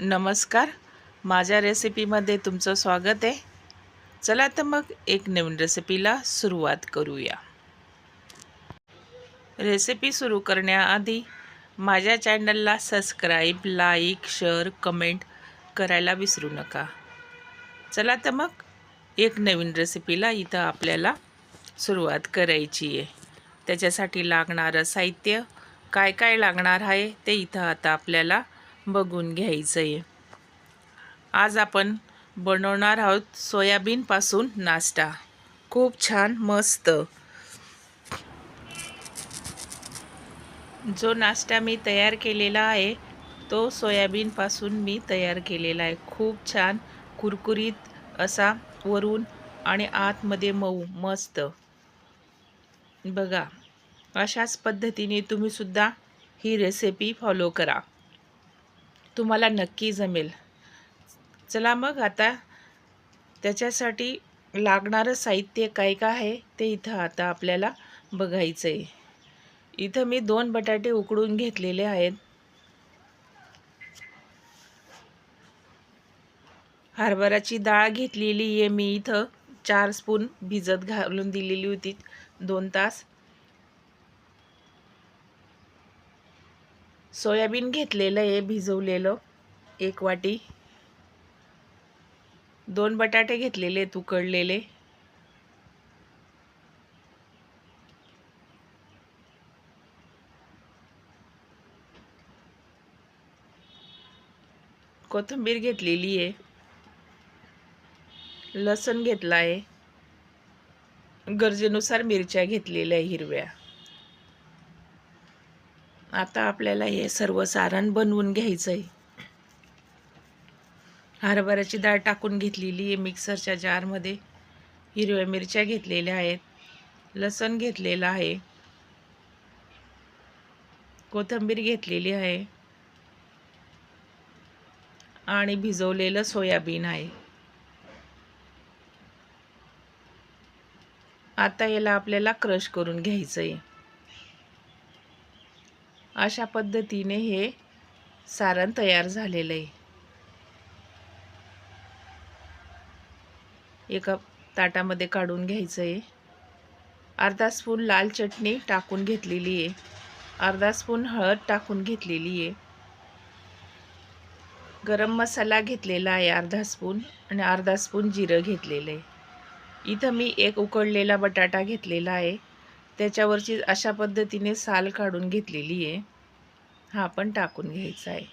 नमस्कार. माझ्या रेसिपीमध्ये तुमचं स्वागत आहे. चला तर मग एक नवीन रेसिपीला सुरुवात करूया. रेसिपी सुरू करण्याआधी माझ्या चॅनलला सबस्क्राईब लाईक शेअर कमेंट करायला विसरू नका. चला तर मग एक नवीन रेसिपीला इथं आपल्याला सुरुवात करायची आहे. त्याच्यासाठी लागणारं साहित्य काय काय लागणार आहे ते इथं आता आपल्याला बघून घ्यायचं आहे आज आपण बनवणार आहोत सोयाबीनपासून नाश्ता. खूप छान मस्त. जो नाश्ता मी तयार केलेला आहे तो सोयाबीनपासून मी तयार केलेला आहे. खूप छान कुरकुरीत असा वरून आणि आतमध्ये मऊ मस्त. बघा अशाच पद्धतीने तुम्हीसुद्धा ही रेसिपी फॉलो करा. तुम्हाला नक्की जमेल. चला मग आता त्याच्यासाठी लागणारं साहित्य काय काय आहे ते इथं आता आपल्याला बघायचं आहे इथं मी दोन बटाटे उकडून घेतलेले आहेत. हरभराची डाळ घेतलेली आहे मी इथं. चार स्पून भिजत घालून दिलेली होती. दोन तास. सोयाबीन घेतलेलं आहे भिजवलेलं एक वाटी. दोन बटाटे घेतलेले उकडलेले. कोथिंबीर घेतलेली आहे. लसण घेतला आहे. गरजेनुसार मिरच्या घेतलेल्या आहे हिरव्या. आता आपल्याला हे सर्व सारण बनवून घ्यायचं आहे हरभऱ्याची डाळ टाकून घेतलेली आहे मिक्सरच्या जारमध्ये. हिरव्या मिरच्या घेतलेल्या आहेत. लसण घेतलेलं आहे. कोथिंबीर घेतलेली आहे. आणि भिजवलेलं सोयाबीन आहे. आता याला आपल्याला क्रश करून घ्यायचं आहे अशा पद्धतीने हे सारण तयार झालेलं आहे. एका ताटामध्ये काढून घ्यायचं आहे अर्धा स्पून लाल चटणी टाकून घेतलेली आहे. अर्धा स्पून हळद टाकून घेतलेली आहे. गरम मसाला घेतलेला आहे अर्धा स्पून आणि अर्धा स्पून जिरं घेतलेलं आहे. इथं मी एक उकडलेला बटाटा घेतलेला आहे. त्याच्यावरची अशा पद्धतीने साल काढून घेतलेली आहे. हा पण टाकून घ्यायचा आहे.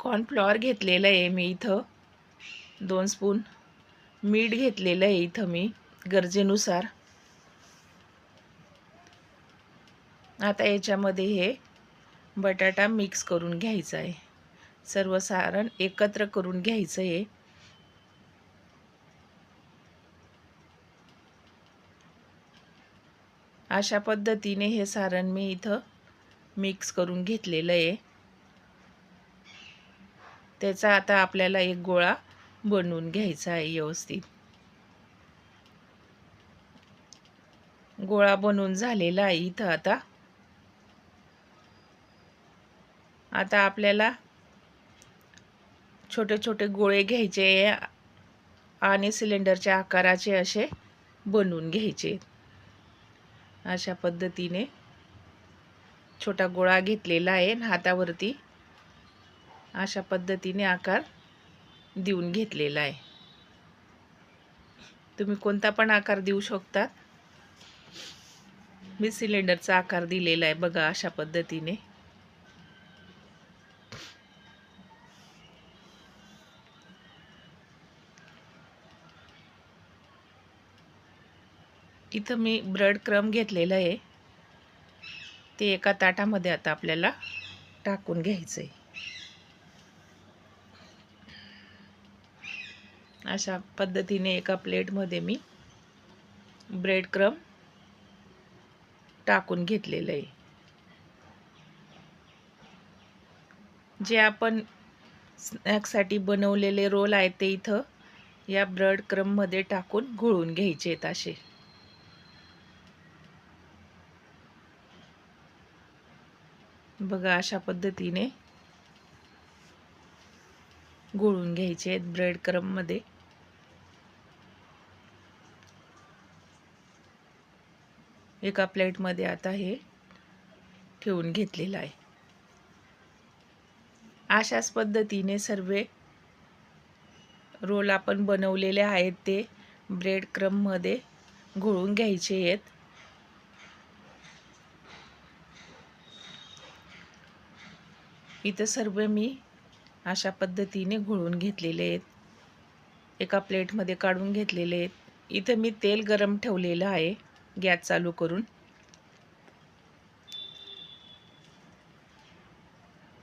कॉर्नफ्लॉवर घेतलेलं आहे मी इथं. दोन स्पून मीठ घेतलेलं आहे इथं मी गरजेनुसार. आता याच्यामध्ये हे बटाटा मिक्स करून घ्यायचा आहे. सर्व सारण एकत्र करून घ्यायचं आहे. अशा पद्धतीने हे सारण मी इथं मिक्स करून घेतलेलं आहे. त्याचा आता आपल्याला एक गोळा बनवून घ्यायचा आहे व्यवस्थित. गोळा बनवून झालेला आहे इथं आता. आता आपल्याला छोटे छोटे गोळे घ्यायचे आणि सिलेंडरच्या आकाराचे असे बनवून घ्यायचे अशा पद्धतीने छोटा गोळा घेतलेला आहे हातावरती अशा पद्धतीने आकार देऊन घेतलेला आहे. तुम्ही कोणता पण आकार देऊ शकता. मी सिलेंडरचा आकार दिलेला आहे बघा अशा पद्धतीने. इथं मी ब्रेड क्रम घेतलेलं आहे. ते एका ताटामध्ये आता आपल्याला टाकून घ्यायचं आहे अशा पद्धतीने एका प्लेटमध्ये मी ब्रेड क्रम टाकून घेतलेलं आहे. जे आपण स्नॅक्ससाठी बनवलेले रोल आहेत ते इथं या ब्रेड क्रममध्ये टाकून घोळून घ्यायचे आहेत असे. बघा अशा पद्धतीने गोळून घ्यायचे आहेत ब्रेड क्रममध्ये. एका प्लेटमध्ये आता हे ठेवून घेतलेलं आहे. अशाच पद्धतीने सर्व रोल आपण बनवलेले आहेत ते ब्रेड क्रममध्ये घोळून घ्यायचे आहेत. इथं सर्व मी अशा पद्धतीने घोळून घेतलेले आहेत. एका प्लेटमध्ये काढून घेतलेले आहेत. इथं मी तेल गरम ठेवलेलं आहे. गॅस चालू करून.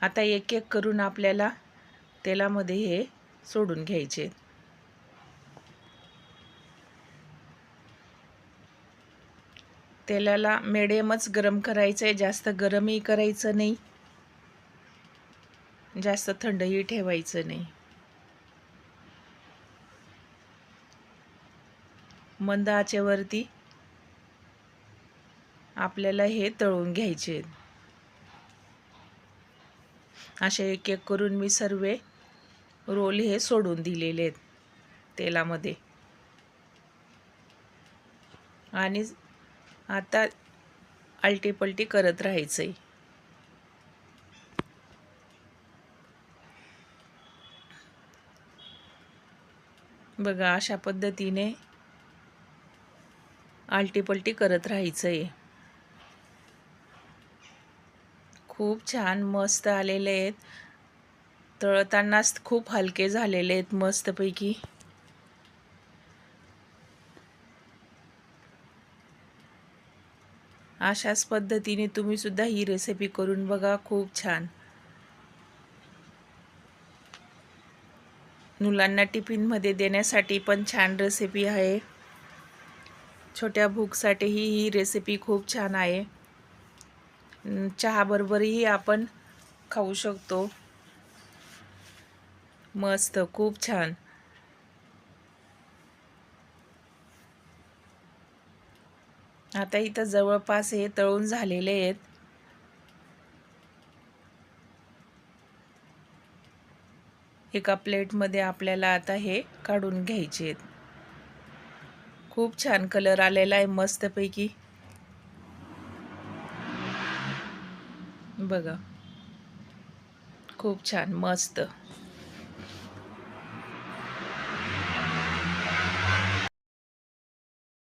आता एक एक करून आपल्याला तेलामध्ये हे सोडून घ्यायचे. तेलाला मिडियमच गरम करायचं आहे जास्त गरमही करायचं नाही. म्हणजे जास्त थंडही ठेवायचं नाही. मंद आचेवरती आपल्याला हे तळून घ्यायचे. असे एक एक करून मी सर्व रोल हे सोडून दिलेले आहेत तेलामध्ये. आणि आता आलटीपलटी करत राहायचं आहे बघा अशा पद्धतीने आलटीपलटी करत राहायचं आहे खूप छान मस्त आलेले आहेत. तळतानाच खूप हलके झालेले आहेत मस्तपैकी. अशाच पद्धतीने तुम्ही सुद्धा ही रेसिपी करून बघा खूप छान. मुलांना टिफिनमध्ये देण्यासाठी पण छान रेसिपी आहे. छोट्या भूकसाठीही ही रेसिपी खूप छान आहे. चहाबरोबरही आपण खाऊ शकतो. मस्त खूप छान. आता इथं जवळपास हे तळून झालेले आहेत. एका प्लेटमध्ये आपल्याला आता हे काढून घ्यायचे आहेत. खूप छान कलर आलेला आहे मस्तपैकी. बघा. खूप छान मस्त.